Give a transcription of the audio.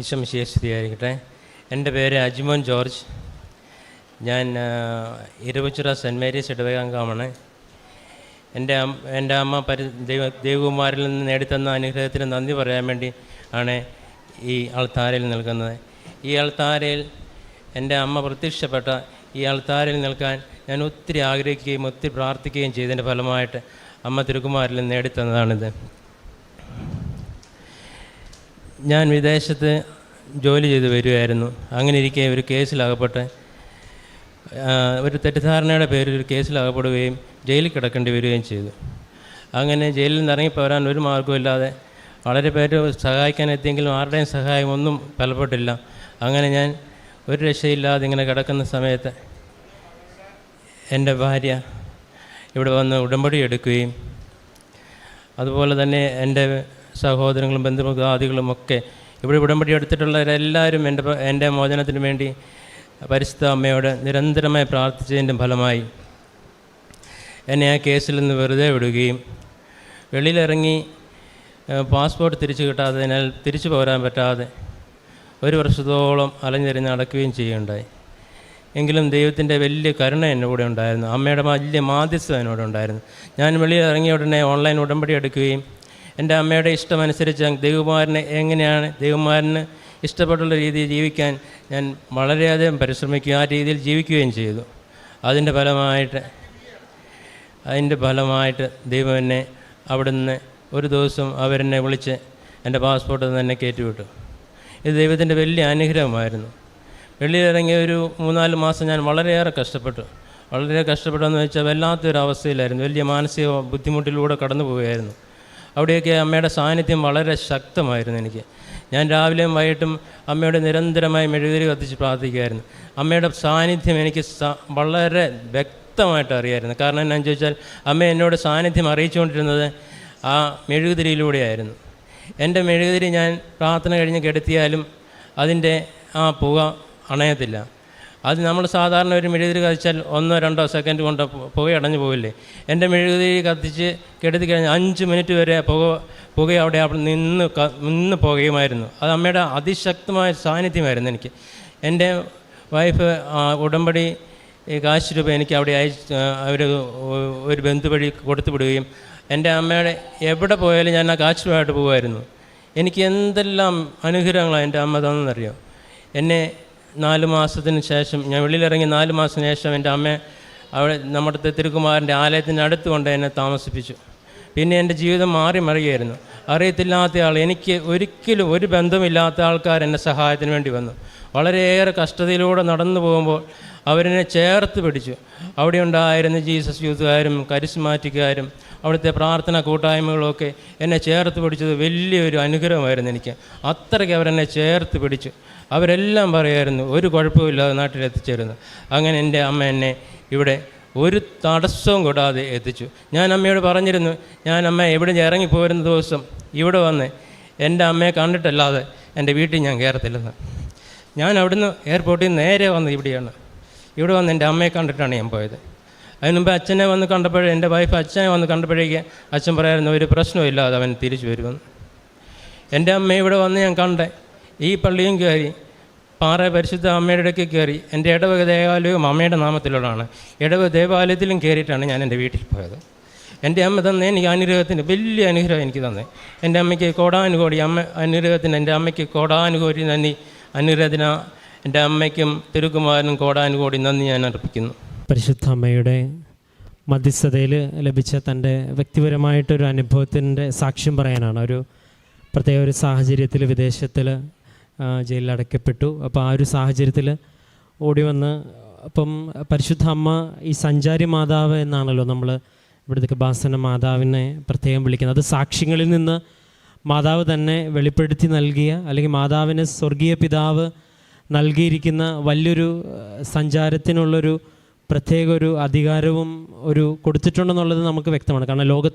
ഈശ്വമിശിയായിരിക്കട്ടെ എന്റെ പേര് അജിമോൻ ജോർജ്. ഞാൻ ഇരുപച്ചുറ സെന്റ് മേരീസ് ഇടവകാംഗമാണ്. എന്റെ എന്റെ അമ്മ പരി ദൈവ ദൈവകുമാരിൽ നിന്ന് നേടിത്തന്ന അനുഗ്രഹത്തിന് നന്ദി പറയാൻ വേണ്ടി ആണ് ഈ അൾത്താരയിൽ നിൽക്കുന്നത്. ഈ അൾത്താരയിൽ എന്റെ അമ്മ പ്രത്യക്ഷപ്പെട്ട ഈ അൾത്താരയിൽ നിൽക്കാൻ ഞാൻ ഒത്തിരി ആഗ്രഹിക്കുകയും ഒത്തിരി പ്രാർത്ഥിക്കുകയും ചെയ്തതിന്റെ ഫലമായിട്ട് അമ്മ തിരുകുമാരിൽ നിന്ന് നേടിത്തന്നതാണിത്. ഞാൻ വിദേശത്ത് ജോലി ചെയ്ത് വരികയായിരുന്നു അങ്ങനെ ഇരിക്കെ ഒരു കേസിലകപ്പെട്ട് ഒരു തെറ്റിദ്ധാരണയുടെ പേരിൽ ഒരു കേസിലകപ്പെടുകയും ജയിലിൽ കിടക്കേണ്ടി വരികയും ചെയ്തു. അങ്ങനെ ജയിലിൽ നിന്ന് ഇറങ്ങിപ്പോരാൻ ഒരു മാർഗമില്ലാതെ വളരെ പേര് സഹായിക്കാൻ എത്തിയെങ്കിലും ആരുടെയും സഹായം ഒന്നും ഫലപ്പെട്ടില്ല. അങ്ങനെ ഞാൻ ഒരു രക്ഷയില്ലാതെ ഇങ്ങനെ കിടക്കുന്ന സമയത്ത് എന്റെ ഭാര്യ ഇവിടെ വന്ന് ഉടമ്പടി എടുക്കുകയും അതുപോലെ തന്നെ എന്റെ സഹോദരങ്ങളും ബന്ധുമുഖാദികളും ഒക്കെ ഇവിടെ ഉടമ്പടി എടുത്തിട്ടുള്ളവരെല്ലാവരും എന്റെ എന്റെ മോചനത്തിന് വേണ്ടി പരിശുദ്ധ അമ്മയോട് നിരന്തരമായി പ്രാർത്ഥിച്ചതിന്റെ ഫലമായി എന്നെ ആ കേസിൽ നിന്ന് വെറുതെ വിടുകയും വെളിയിലിറങ്ങി പാസ്പോർട്ട് തിരിച്ചു കിട്ടാത്തതിനാൽ തിരിച്ചു പോരാൻ പറ്റാതെ ഒരു വർഷത്തോളം അലഞ്ഞെറിഞ്ഞ് നടക്കുകയും ചെയ്യുകയുണ്ടായി. എങ്കിലും ദൈവത്തിന്റെ വലിയ കരുണ എന്റെ കൂടെ ഉണ്ടായിരുന്നു. അമ്മയുടെ വലിയ മാധ്യസ്ഥം എന്നോട് ഉണ്ടായിരുന്നു. ഞാൻ വെളിയിൽ ഇറങ്ങിയ ഉടനെ ഓൺലൈൻ ഉടമ്പടി എടുക്കുകയും എന്റെ അമ്മയുടെ ഇഷ്ടമനുസരിച്ച് ദൈവകുമാരനെ എങ്ങനെയാണ് ദൈവകുമാരന് ഇഷ്ടപ്പെട്ടുള്ള രീതിയിൽ ജീവിക്കാൻ ഞാൻ വളരെയധികം പരിശ്രമിക്കുകയും ആ രീതിയിൽ ജീവിക്കുകയും ചെയ്തു. അതിന്റെ ഫലമായിട്ട് അതിന്റെ ഫലമായിട്ട് ദൈവം എന്നെ അവിടുന്ന് ഒരു ദിവസം അവരെന്നെ വിളിച്ച് എന്റെ പാസ്പോർട്ട് തന്നെ കയറ്റിവിട്ടു. ഇത് ദൈവത്തിന്റെ വലിയ അനുഗ്രഹമായിരുന്നു. വെളിയിലിറങ്ങിയ ഒരു മൂന്നാൽ മാസം ഞാൻ വളരെയേറെ കഷ്ടപ്പെട്ടു. വളരെ കഷ്ടപ്പെട്ടെന്ന് വെച്ചാൽ വല്ലാത്തൊരു അവസ്ഥയിലായിരുന്നു. വലിയ മാനസിക ബുദ്ധിമുട്ടിലൂടെ കടന്നു പോവുകയായിരുന്നു അവിടെയൊക്കെ അമ്മയുടെ സാന്നിധ്യം വളരെ ശക്തമായിരുന്നു എനിക്ക്. ഞാൻ രാവിലെയും വൈകിട്ടും അമ്മയുടെ നിരന്തരമായി മെഴുകുതിരി കത്തിച്ച് പ്രാർത്ഥിക്കുമായിരുന്നു. അമ്മയുടെ സാന്നിധ്യം എനിക്ക് വളരെ വ്യക്തമായിട്ട് അറിയായിരുന്നു. കാരണം എന്നാന്ന് ചോദിച്ചാൽ അമ്മ എന്നോട് സാന്നിധ്യം അറിയിച്ചുകൊണ്ടിരുന്നത് ആ മെഴുകുതിരിയിലൂടെയായിരുന്നു. എന്റെ മെഴുകുതിരി ഞാൻ പ്രാർത്ഥന കഴിഞ്ഞ് കെടുത്തിയാലും അതിന്റെ ആ പുക അണയത്തില്ല. അത് നമ്മൾ സാധാരണ ഒരു മെഴുകുതിരി കത്തിച്ചാൽ ഒന്നോ രണ്ടോ സെക്കൻഡ് കൊണ്ട് പുക അടഞ്ഞു പോവില്ലേ? എന്റെ മെഴുകുതിരി കത്തിച്ച് കെടുത്തി കഴിഞ്ഞാൽ അഞ്ച് മിനിറ്റ് വരെ പുക പുക അവിടെ അവിടെ നിന്ന് നിന്ന് പുകയുമായിരുന്നു. അത് അമ്മയുടെ അതിശക്തമായ സാന്നിധ്യമായിരുന്നു എനിക്ക്. എന്റെ വൈഫ് ഉടമ്പടി ഈ കാശ് രൂപ എനിക്ക് അവിടെ അയച്ച് അവർ ഒരു ബന്ധു വഴി കൊടുത്തു വിടുകയും എന്റെ അമ്മയുടെ എവിടെ പോയാലും ഞാൻ ആ കാശ് രൂപയായിട്ട് പോകുമായിരുന്നു. എനിക്ക് എന്തെല്ലാം അനുഗ്രഹങ്ങളാണ് എന്റെ അമ്മ തന്നെന്നറിയോ എന്നെ നാല് മാസത്തിന് ശേഷം ഞാൻ വെളിയിലിറങ്ങി നാല് മാസത്തിന് ശേഷം എന്റെ അമ്മ അവിടെ നമ്മുടെ തിരുക്കുമാരന്റെ ആലയത്തിന്റെ അടുത്ത് കൊണ്ട് എന്നെ താമസിപ്പിച്ചു. പിന്നെ എന്റെ ജീവിതം മാറി മറിയായിരുന്നു അറിയത്തില്ലാത്ത ആൾ എനിക്ക് ഒരിക്കലും ഒരു ബന്ധമില്ലാത്ത ആൾക്കാർ എന്നെ സഹായത്തിന് വേണ്ടി വന്നു. വളരെയേറെ കഷ്ടതയിലൂടെ നടന്നു പോകുമ്പോൾ അവരെന്നെ ചേർത്ത് പിടിച്ചു. അവിടെ ഉണ്ടായിരുന്ന ജീസസ് യൂത്തുകാരും കരിസ്മാറ്റിക്കാരും അവിടുത്തെ പ്രാർത്ഥന കൂട്ടായ്മകളൊക്കെ എന്നെ ചേർത്ത് പിടിച്ചത് വലിയൊരു അനുഗ്രഹമായിരുന്നു എനിക്ക്. അത്രയ്ക്ക് അവരെന്നെ ചേർത്ത് പിടിച്ചു. അവരെല്ലാം പറയായിരുന്നു ഒരു കുഴപ്പമില്ലാതെ നാട്ടിലെത്തിച്ചേരുന്നു. അങ്ങനെ എന്റെ അമ്മ എന്നെ ഇവിടെ ഒരു തടസ്സവും കൂടാതെ എത്തിച്ചു. ഞാൻ അമ്മയോട് പറഞ്ഞിരുന്നു ഞാൻ അമ്മ എവിടെ നിന്ന് ഇറങ്ങിപ്പോരുന്ന ദിവസം ഇവിടെ വന്ന് എന്റെ അമ്മയെ കണ്ടിട്ടല്ലാതെ എന്റെ വീട്ടിൽ ഞാൻ കയറത്തില്ലെന്ന്. ഞാൻ അവിടുന്ന് എയർപോർട്ടിൽ നിന്ന് നേരെ വന്ന് ഇവിടെയാണ്. ഇവിടെ വന്ന് എന്റെ അമ്മയെ കണ്ടിട്ടാണ് ഞാൻ പോയത്. അതിന് മുമ്പ് അച്ഛനെ വന്ന് കണ്ടപ്പോഴേ എന്റെ വൈഫ് അച്ഛനെ വന്ന് കണ്ടപ്പോഴേക്ക് അച്ഛൻ പറയായിരുന്നു ഒരു പ്രശ്നമില്ലാതെ അവൻ തിരിച്ചു വരുമെന്ന്. എന്റെ അമ്മ ഇവിടെ വന്ന് ഞാൻ കണ്ടേ ഈ പള്ളിയും കയറി പാറ പരിശുദ്ധ അമ്മയുടെ ഇടയ്ക്ക് കയറി. എന്റെ ഇടവക ദേവാലയവും അമ്മയുടെ നാമത്തിലുള്ളതാണ്. ഇടവക ദേവാലയത്തിലും കയറിയിട്ടാണ് ഞാൻ എന്റെ വീട്ടിൽ പോയത്. എന്റെ അമ്മ തന്നെ എനിക്ക് അനുഗ്രഹത്തിന് വലിയ അനുഗ്രഹം എനിക്ക് തന്നെ. എന്റെ അമ്മയ്ക്ക് കോടാനുകോടി അമ്മ അനുഗ്രഹത്തിന് എന്റെ അമ്മയ്ക്ക് കോടാനുകോടി നന്ദി. അനുഗ്രഹത്തിന് എന്റെ അമ്മയ്ക്കും തിരുക്കുമാരനും കോടാനുകോടി നന്ദി ഞാൻ അർപ്പിക്കുന്നു. പരിശുദ്ധ അമ്മയുടെ മധ്യസ്ഥതയിൽ ലഭിച്ച തന്റെ വ്യക്തിപരമായിട്ടൊരു അനുഭവത്തിന്റെ സാക്ഷ്യം പറയാനാണ്. ഒരു പ്രത്യേക ഒരു സാഹചര്യത്തിൽ വിദേശത്തിൽ ജയിലിൽ അടയ്ക്കപ്പെട്ടു. അപ്പോൾ ആ ഒരു സാഹചര്യത്തിൽ ഓടി വന്ന് അപ്പം പരിശുദ്ധ അമ്മ ഈ സഞ്ചാരി മാതാവ് എന്നാണല്ലോ നമ്മൾ ഇവിടുത്തെ കൃപാസന മാതാവിനെ പ്രത്യേകം വിളിക്കുന്നത്. അത് സാക്ഷ്യങ്ങളിൽ നിന്ന് മാതാവ് തന്നെ വെളിപ്പെടുത്തി നൽകിയ അല്ലെങ്കിൽ മാതാവിന് സ്വർഗീയ പിതാവ് നൽകിയിരിക്കുന്ന വലിയൊരു സഞ്ചാരത്തിനുള്ളൊരു പ്രത്യേക ഒരു അധികാരവും ഒരു കൊടുത്തിട്ടുണ്ടെന്നുള്ളത് നമുക്ക് വ്യക്തമാണ്. കാരണം ലോകത്ത്